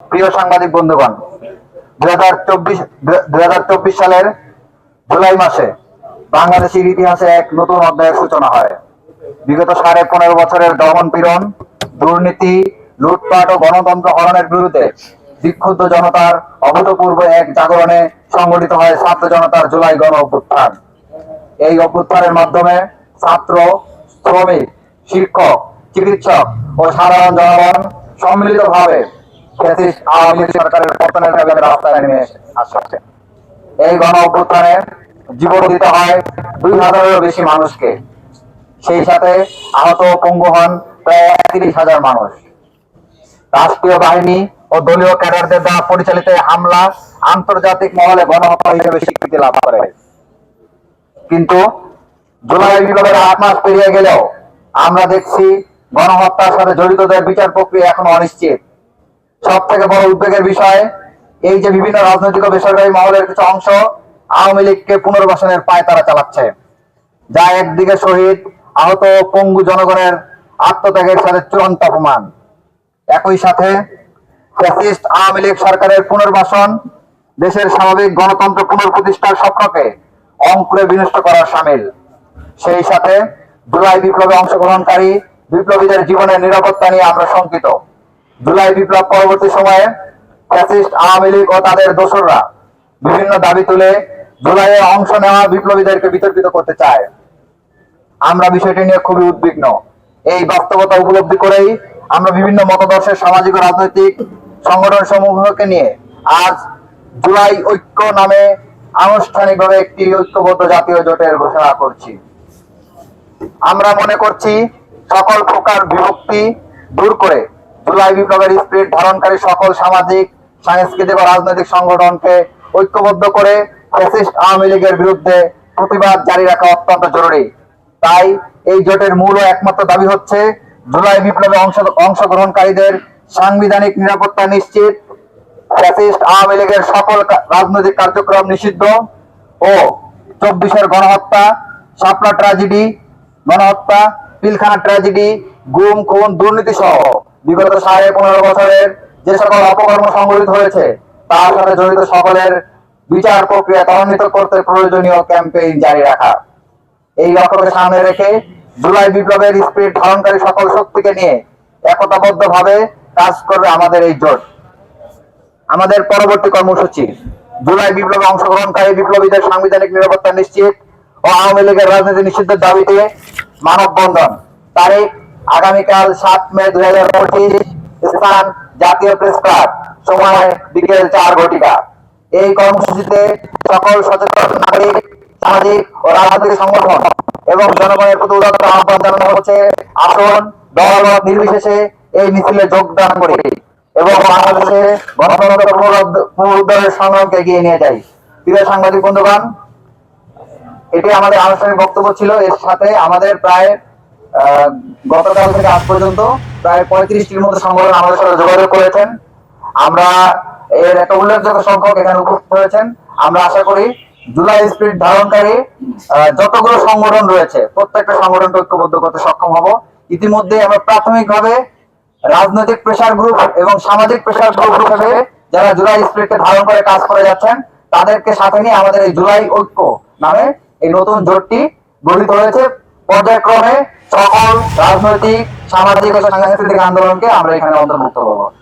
প্রিয় সাংবাদিক বন্ধুগণ, দুই হাজার চব্বিশ সালের জুলাই মাসে বাংলাদেশের ইতিহাসে এক নতুন অধ্যায়ের সূচনা হয়। বিগত সাড়ে পনেরো বছরের দমন পীড়ন, দুর্নীতি, লুটপাট ও গণতন্ত্র হরণের বিরুদ্ধে বিক্ষুব্ধ জনতার অভূতপূর্ব এক জাগরণে সংগঠিত হয় ছাত্র জনতার জুলাই গণ অভ্যুত্থান। এই অভ্যুত্থানের মাধ্যমে ছাত্র, শ্রমিক, শিক্ষক, চিকিৎসক ও সাধারণ জনগণ সম্মিলিতভাবে আওয়ামী সরকারের পতনের দাবিতে রাস্তায় নেমে আসছে এই গণ অভ্যুত্থানে জীবন দিতে হয় দুই হাজারেরও বেশি মানুষকে। সেই সাথে আহত পঙ্গু হন প্রায় একত্রিশ হাজার মানুষ। রাষ্ট্রীয় বাহিনী ও দলীয় ক্যাডারদের দ্বারা পরিচালিত হামলা আন্তর্জাতিক মহলে গণহত্যা হিসেবে স্বীকৃতি লাভ করে। কিন্তু জুলাই বিপ্লবের আট মাস পেরিয়ে গেলেও আমরা দেখছি গণহত্যার সাথে জড়িতদের বিচার প্রক্রিয়া এখনও অনিশ্চিত। সব থেকে বড় উদ্বেগের বিষয়, এই যে বিভিন্ন রাজনৈতিক ও বেসরকারি মহলের কিছু অংশ আওয়ামী লীগকে পুনর্বাসনের পায় তারা চালাচ্ছে। যা একদিকে শহীদ, আহত পঙ্গু জনগণের আত্মত্যাগের সাথে চূড়ান্ত অপমান। একই সাথে ফ্যাসিস্ট আওয়ামী লীগ সরকারের পুনর্বাসন দেশের স্বাভাবিক গণতন্ত্র পুনঃপ্রতিষ্ঠার স্বপ্নকে অঙ্কুরে বিনষ্ট করার সামিল। সেই সাথে জুলাই বিপ্লবে অংশগ্রহণকারী বিপ্লবীদের জীবনের নিরাপত্তা নিয়ে আমরা শঙ্কিত। জুলাই বিপ্লব পরবর্তী সময়ে ফ্যাসিস্ট আওয়ামী লীগ ও তাদের দোসররা বিভিন্ন দাবি তুলে জুলাইয়ে অংশ নেওয়া বিপ্লবীদেরকে বিতর্কিত করতে চায়। আমরা বিষয়টি নিয়ে খুবই উদ্বিগ্ন। এই বাস্তবতা উপলব্ধি করেই আমরা বিভিন্ন মতাদর্শের সামাজিক ও রাজনৈতিক সংগঠন সমূহকে নিয়ে আজ জুলাই ঐক্য নামে আনুষ্ঠানিকভাবে একটি ঐক্যবদ্ধ জাতীয় জোটের ঘোষণা করছি। আমরা মনে করছি সকল প্রকার বিভক্তি দূর করে জুলাই বিপ্লবের স্পিরিট ধারণকারী সকল সামাজিক, সাংস্কৃতিক ও রাজনৈতিক সংগঠনকে ঐক্যবদ্ধ করে ফ্যাসিস্ট আওয়ামী লীগের বিরুদ্ধে প্রতিবাদ জারি রাখা অত্যন্ত জরুরি। তাই এই জোটের মূল ও একমাত্র দাবি হচ্ছে জুলাই বিপ্লবে অংশ, অংশগ্রহণকারীদের সাংবিধানিক নিরাপত্তা নিশ্চিত। ফ্যাসিস্ট আওয়ামী লীগের সকল রাজনৈতিক কার্যক্রম নিষিদ্ধ ও চব্বিশের গণহত্যা শাপলা ট্র্যাজেডি, গণহত্যা, পিলখানা ট্র্যাজেডি, গুম, খুন, দুর্নীতি সহ বিগত সাড়ে পনেরো বছরের যে সকল অপকর্ম সংঘটিত হয়েছে, তার সাথে জড়িত সকলের বিচার প্রক্রিয়া ত্বরান্বিত করতে প্রয়োজনীয় ক্যাম্পেইন জারি রাখা। এই লক্ষ্যকে সামনে রেখে জুলাই বিপ্লবের স্পিরিট ধারণকারী সকল শক্তিকে নিয়ে একতাবদ্ধ ভাবে কাজ করবে আমাদের এই জোট। আমাদের পরবর্তী কর্মসূচি, জুলাই বিপ্লবে অংশগ্রহণকারী বিপ্লবীদের সাংবিধানিক নিরাপত্তা নিশ্চিত ও আওয়ামী লীগের রাজনীতি নিষিদ্ধের দাবিতে মানববন্ধন। তারিখ আগামীকাল সাত মে দুই হাজার পঁচিশ স্থান জাতীয় প্রেস ক্লাব। সময় বিকেল চার ঘটিকা। এই কর্মসূচিতে সকল সচেতন নাগরিক, সামাজিক ও রাজনৈতিক সংগঠন এবং জনগণের প্রতি উদাত্ত আহ্বান জানানো হচ্ছে, আসুন দল নির্বিশেষে এই মিছিলে যোগদান করে এবং বাংলাদেশে গণতন্ত্র পুনরুদ্ধারের সংগ্রামকে এগিয়ে নিয়ে যাই। প্রিয় সাংবাদিক বন্ধুগণ, এটি আমাদের আনুষ্ঠানিক বক্তব্য ছিল। এর সাথে আমাদের প্রায় গতকাল থেকে আজ পর্যন্ত প্রায় পঁয়ত্রিশটির মতো সংগঠন আমাদের সাথে যোগাযোগ করেছেন। আমরা এর একটা উল্লেখযোগ্য সংখ্যক এখানে উপস্থিত হয়েছেন। আমরা আশা করি জুলাই স্পিরিট ধারণকারী যতগুলো সংগঠন রয়েছে, প্রত্যেকটা সংগঠনকে ঐক্যবদ্ধ করতে সক্ষম হব। ইতিমধ্যে আমরা প্রাথমিকভাবে রাজনৈতিক প্রেসার গ্রুপ এবং সামাজিক প্রেসার গ্রুপ হিসেবে যারা জুলাই স্পিরিটকে ধারণ করে কাজ করে যাচ্ছেন, তাদেরকে সাথে নিয়ে আমাদের এই জুলাই ঐক্য নামে এই নতুন জোটটি গঠিত হয়েছে। পর্যায়ক্রমে সকল রাজনৈতিক সামাজিক ও সাংস্কৃতিক আন্দোলনকে আমরা এখানে অন্তর্ভুক্ত করব।